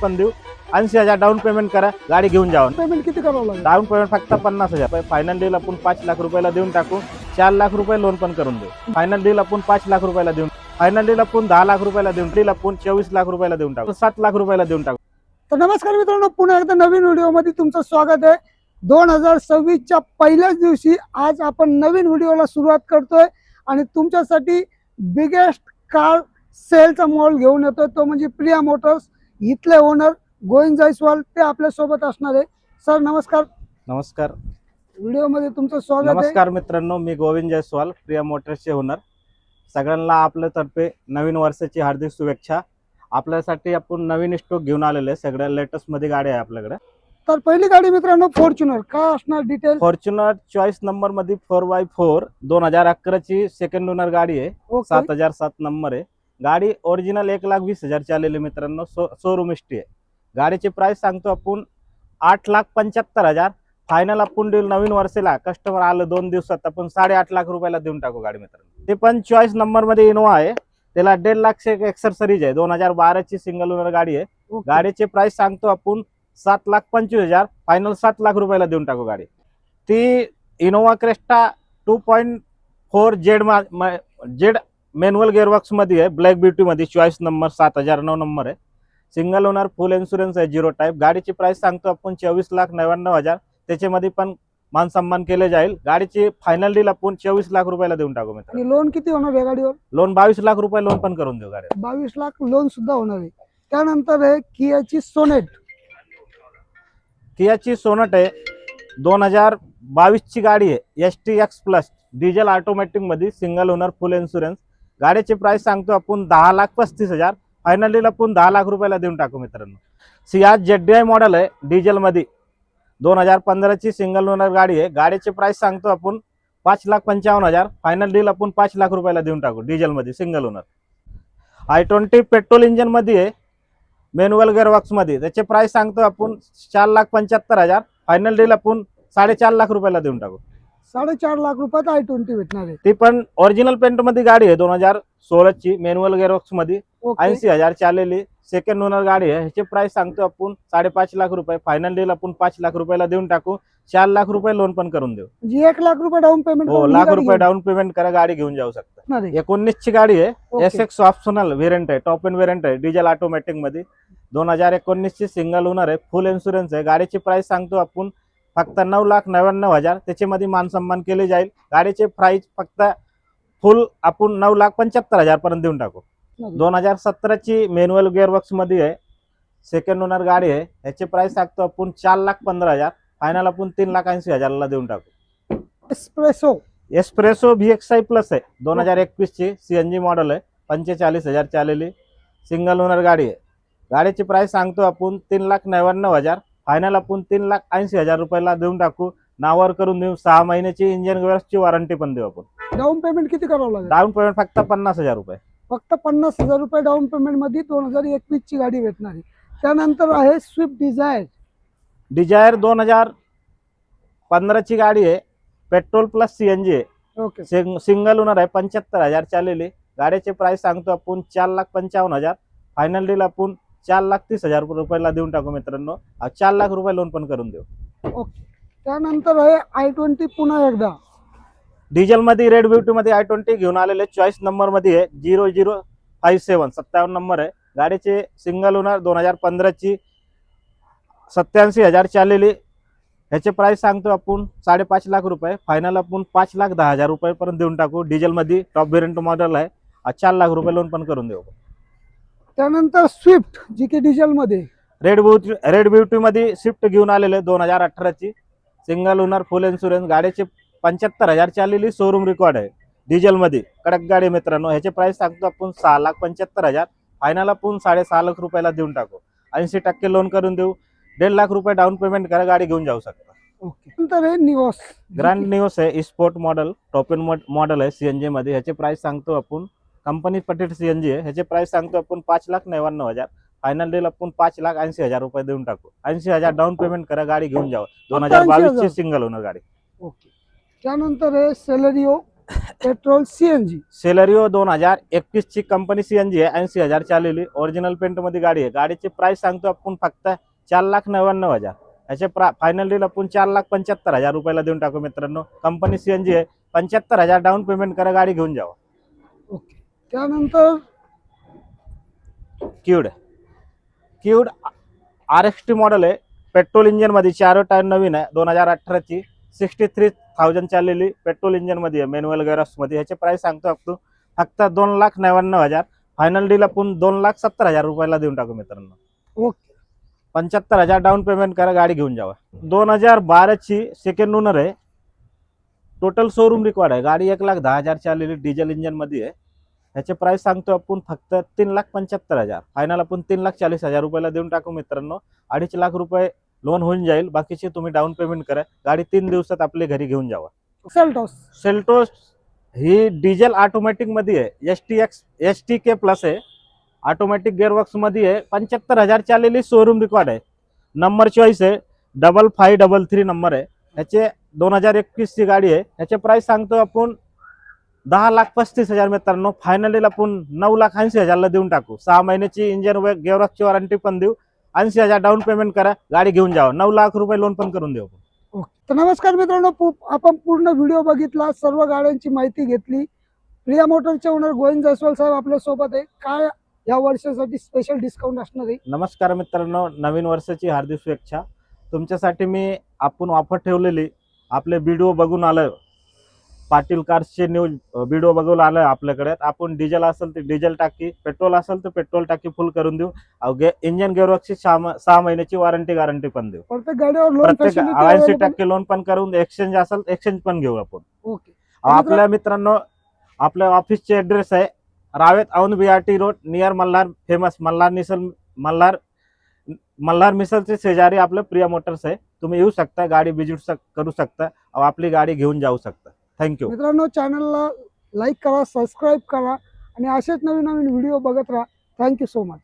पण देऊ. ऐंशी हजार डाऊन पेमेंट करा गाडी घेऊन जावा. पेमेंट किती करावं लागेल? डाऊन पेमेंट फक्त पन्नास हजार. फायनल डील आपण पाच लाख रुपयाला देऊन टाकू. चार लाख रुपये लोन पण करून देऊ. फायनल डील आपण पाच लाख रुपयाला देऊन फायनल डील आपण दहा लाख रुपयाला देऊन डील आपण चोवीस लाख रुपयाला देऊन टाकू. सात लाख रुपयाला देऊन टाकू. तर नमस्कार मित्रांनो पुन्हा एकदा नवीन व्हिडिओमध्ये तुमचं स्वागत आहे. दोन हजार सव्वीसच्या पहिल्याच दिवशी आज आपण नवीन व्हिडिओला सुरुवात करतोय आणि तुमच्यासाठी बिगेस्ट कार सेलचा मॉल घेऊन येतोय. तो म्हणजे प्रिया मोटर्स इथले ओनर गोविंद जायस्वाल ते आपल्यासोबत असणार आहे. सर नमस्कार. नमस्कार. व्हिडिओमध्ये तुमचं स्वागत आहे. नमस्कार मित्रांनो मी गोविंद जयस्वाल प्रिया मोटर्सचे ओनर सगळ्यांना आपल्यातर्फे नवीन वर्षाची हार्दिक शुभेच्छा. आपल्यासाठी आपण नवीन स्टॉक घेऊन आलेले सगळ्या लेटेस्टमध्ये गाड्या आहे आपल्याकडे. तर पहिली गाडी मित्रांनो फॉर्च्युनर काय असणार डिटेल फॉर्च्युनर चॉईस नंबरमध्ये फोर बाय फोर दोन हजार अकराची सेकंड ओनर गाडी आहे. ओके सात हजार सात नंबर आहे. गाडी ओरिजिनल एक लाख वीस हजार चाललेली मित्रांनो सो शोरूम हिस्ट्री आहे. गाडीची प्राइस सांगतो आपण आठ लाख पंच्याहत्तर हजार. फायनल आपण डील नवीन वर्षाला कस्टमर आलं दोन दिवसात आपण साडेआठ लाख रुपयाला देऊन टाकू गाडी मित्रांनो. ते पण चॉईस नंबरमध्ये इनोवा आहे. त्याला दीड लाख एक्सरसरीज आहे. दोन हजार बाराची सिंगल ओनर गाडी आहे. गाडीची प्राइस सांगतो आपण सात लाख पंचवीस हजार. फायनल सात लाख रुपयाला देऊन टाकू गाडी. ती Innova Crysta two point four Z Z manual गेअरबॉक्समध्ये आहे. ब्लॅक ब्युटी मध्ये चॉईस नंबर सात हजार नऊ नंबर आहे. सिंगल ओनर फुल इन्शुरन्स आहे झिरो टाईप गाडीची प्राइस सांगतो आपण चोवीस लाख नव्याण्णव हजार. त्याच्यामध्ये पण मान सन्मान केले जाईल. गाडीची फायनल डील आपण चोवीस लाख रुपयाला देऊन टाकू मित्र लोन किती होणार या गाडीवर? लोन बावीस लाख रुपये लोन पण करून देऊ गाडी बावीस लाख लोन सुद्धा होणार आहे. त्यानंतर आहे कियाची सोनेट कियाची सोनट आहे. दोन हजार बावीसची गाडी आहे. S T X plus diesel ऑटोमॅटिकमध्ये single owner full insurance गाडीची प्राइस सांगतो आपण दहा लाख पस्तीस हजार. फायनलीला आपण दहा लाख रुपयाला देऊन टाकू मित्रांनो. सियाज जेड आय मॉडेल आहे डिझेलमध्ये दोन हजार पंधराची सिंगल ओनर गाडी आहे. गाडीची प्राइस सांगतो आपण पाच लाख पंचावन्न हजार. फायनल डील आपण पाच लाख रुपयाला देऊन टाकू डिझेलमध्ये single owner i twenty petrol इंजनमध्ये आहे. मॅन्युअल गेअरबॉक्समध्ये त्याचे प्राइस सांगतो आपण चार लाख पंच्याहत्तर हजार. फायनल डील आपण साडेचार लाख रुपयाला देऊन टाकू. साडेचार लाख रुपयात आय ट्वेंटी भेटणार आहे. ती पण ओरिजिनल पेंटमध्ये गाडी आहे दोन हजार सोळाची मॅन्युअल गेअरबॉक्समध्ये ओके. ऐंशी हजार चाललेली. सेकंड ओनर गाडी आहे. ह्याचे प्राइस सांगतो आपण साडेपाच लाख रुपये. फायनल डील आपण पाच लाख रुपयाला देऊन टाकू. चार लाख रुपये लोन पण करून देऊ. म्हणजे एक लाख रुपये डाऊन पेमेंट हो लाख रुपये डाऊन पेमेंट करा गाडी घेऊन जाऊ शकता. एकोणीस ची गाडी आहे. एस एक्स ऑप्शनल व्हेरियंट आहे टॉप एंड व्हेरियंट आहे डिझेल ऑटोमॅटिकमध्ये दोन हजार एकोणीस ची सिंगल ओनर आहे फुल इन्शुरन्स आहे. गाडीची प्राइस सांगतो आपण फक्त नऊ लाख नव्याण्णव हजार. त्याच्यामध्ये मान सन्मान केले जाईल. गाडीचे प्राइस फक्त फुल आपण नऊ लाख पंच्याहत्तर हजार पर्यंत देऊन टाकू. दोन हजार सतराची मॅन्युअल गेअरबॉक्समध्ये आहे. सेकंड ओनर गाडी आहे. ह्याचे प्राइस सांगतो आपण चार लाख पंधरा हजार. फायनल आपण तीन लाख ऐंशी हजारला देऊन टाकू. Expresso espresso V X I plus आहे. दोन हजार एकवीस ची सीएनजी मॉडेल आहे. पंचेचाळीस हजार चाललेली सिंगल ओनर गाडी आहे. गाडीची प्राइस सांगतो आपण तीन लाख नव्याण्णव हजार. फायनल आपण तीन लाख ऐंशी हजार रुपयाला देऊन टाकू. नावावर करून देऊ. सहा महिन्याची इंजिन ची वॉरंटी पण देऊ आपण. डाऊन पेमेंट किती करावं लागेल? डाऊन पेमेंट फक्त पन्नास हजार रुपये. फक्त पन्नास हजार रुपये डाऊन पेमेंटमध्ये दोन हजार एकवीस ची गाडी भेटणार. आहे त्यानंतर आहे स्विफ्ट डिझायर डिझायर दोन हजार पंधराची गाडी आहे. पेट्रोल प्लस सीएनजी आहे. ओके सिंग सिंगल ओनर आहे. पंच्याहत्तर हजार चाललेली. गाडीचे प्राइस सांगतो आपण चार लाख पंचावन्न हजार. फायनल डील आपण चार लाख तीस हजार रुपयाला देऊन टाकू मित्रांनो. चार लाख रुपये लोन पण करून देऊ. ओके. त्यानंतर आहे आय ट्वेंटी पुन्हा एकदा. डिझेल मध्ये रेड ब्युटी मध्ये आय ट्वेंटी घेऊन आलेले चॉईस नंबरमध्ये आहे झिरो झिरो फाईव्ह सेवन सत्तावन्न नंबर आहे. गाडीचे सिंगल ओनर दोन हजार पंधराची सत्याऐंशी हजार चाललेली. ह्याचे प्राइस सांगतो आपण साडेपाच लाख रुपये. फायनल आपण पाच लाख दहा हजार रुपयेपर्यंत देऊन टाकू. डिझेल मध्ये टॉप व्हेरियंट मॉडेल आहे चार लाख रुपये लोन पण करून देऊ त्यानंतर स्विफ्ट जी की डिझेल मध्ये रेड ब्युटी रेड ब्युटी मध्ये स्विफ्ट घेऊन आलेले दोन हजार अठराची. सिंगल ओनर फुल इन्शुरन्स गाडीचे पंच्याहत्तर हजार चाललेली शोरूम रेकॉर्ड आहे. डिझेल मध्ये कडक गाडी मित्रांनो ह्याचे प्राइस सांगतो आपण सहा लाख पंच्याहत्तर हजार. फायनल आपण साडेसहा लाख रुपयाला देऊन टाकू. ऐंशी टक्के लोन करून देऊ. दीड लाख रुपये डाऊन पेमेंट करा गाडी घेऊन जाऊ शकता. ओके. नंतर निवॉस ग्रँड निओस आहे sport model top end model आहे सीएनजी मध्ये. ह्याचे प्राइस सांगतो आपण कंपनी पटेट सीएनजी आहे. ह्याचे प्राइस सांगतो आपण पाच लाख नव्याण्णव हजार. फायनल डील आपण पाच लाख ऐंशी हजार रुपये देऊन टाकू. ऐंशी हजार डाऊन पेमेंट करा गाडी घेऊन जावं. दोन हजार 80,000. बावीस ची सिंगल ओनर गाडी. ओके. त्यानंतर आहे सेलेरिओ पेट्रोल सीएनजी सेलरिओ दोन हजार एकवीस ची कंपनी सीएनजी आहे. ऐंशी हजार चाललेली ओरिजिनल पेंटमध्ये गाडी आहे. गाडीची प्राइस सांगतो आपण फक्त चार लाख नव्याण्णव हजार. याचे प्रा फायनल डील आपण चार लाख पंच्याहत्तर हजार रुपयाला देऊन टाकू मित्रांनो. कंपनी सीएनजी आहे. पंच्याहत्तर हजार डाऊन पेमेंट करा गाडी घेऊन जावा. त्यानंतर Kwid Kwid R X T model आहे. पेट्रोल इंजिनमध्ये चार टायर नवीन आहे. दोन हजार अठराची सिक्स्टी थ्री थाउजंड चाललेली पेट्रोल इंजिनमध्ये आहे. मॅन्युअल गॅरॉक्समध्ये. ह्याचे प्राइस सांगतो आपण फक्त दोन लाख नव्याण्णव हजार. फायनल डील आपण दोन लाख सत्तर हजार रुपयाला देऊन टाकू मित्रांनो. ओके. पंच्याहत्तर हजार डाऊन पेमेंट करा गाडी घेऊन जावा. दोन हजार बाराची सेकंड ओनर आहे. टोटल शोरूम रिकॉर्ड आहे. गाडी एक लाख दहा हजार चाललेली डिझेल इंजिनमध्ये आहे. ह्याचे प्राइस सांगतो आपण फक्त तीन लाख पंच्याहत्तर हजार. फायनल आपण तीन लाख चाळीस हजार रुपयाला देऊन टाकू मित्रांनो. अडीच लाख रुपये लोन होऊन जाईल. बाकीचे तुम्ही डाऊन पेमेंट करा. गाडी तीन दिवसात आपल्या घरी घेऊन जावा. सेल्टॉस सेल्टोस ही डिझेल ऑटोमॅटिकमध्ये आहे. S T X S T K plus आहे. ऑटोमॅटिक गेअरबॉक्समध्ये आहे. पंच्याहत्तर हजार चाललेली शोरूम रेकॉर्ड आहे. नंबर चॉईस आहे. Double five double three number आहे. ह्याचे दोन हजार एकवीसची गाडी आहे. ह्याचे प्राइस सांगतो आपण दहा लाख पस्तीस हजार मित्रांनो. फायनली आपण नऊ लाख ऐंशी हजारला देऊन टाकू. सहा महिन्याची इंजिन व गेअरबॉक्सची वॉरंटी पण देऊ. ऐंशी हजार डाऊन पेमेंट करा. गाडी घेऊन जावा. नऊ लाख रुपये लोन पण करून देऊ तर नमस्कार मित्रांनो. आपण पूर्ण व्हिडिओ बघितला. सर्व गाड्यांची माहिती घेतली. प्रिया मोटरचे ओनर गोविंद जयस्वाल साहेब आपल्यासोबत आहे. काय या वर्षासाठी स्पेशल डिस्काउंट असणार आहे? नमस्कार मित्रांनो. नवीन वर्षाची हार्दिक शुभेच्छा. तुमच्यासाठी मी आपण ऑफर ठेवलेली. आपले व्हिडिओ बघून आलं पाटील कार्सचे न्यूज व्हिडिओ बघून आलं आपल्याकडे. आपण डिझेल असेल तर डिझेल टाकी पेट्रोल असेल तर पेट्रोल टाकी फुल करून देऊ. इंजिन गेअरवर्कची सहा महिन्याची वॉरंटी गॅरंटी पण देऊ. प्रत्येक गाडीवर लोन प्रत्येक ऐंशी टक्के लोन पण करून एक्सचेंज असेल एक्सचेंज पण घेऊ आपण. ओके. आपल्या मित्रांनो आपल्या ऑफिसचे ऍड्रेस आहे Ravet Aundh BRT road near Malhar famous Malhar misal Malhar Malhar मिसलचे शेजारी आपलं प्रिया मोटर्स आहे. तुम्ही येऊ शकता गाडी विजिट करू शकता. आपली गाडी घेऊन जाऊ शकता. थँक्यू मित्रांनो चॅनलला लाईक करा सबस्क्राईब करा आणि असेच नवीन नवीन व्हिडिओ बघत राहा. Thank you so much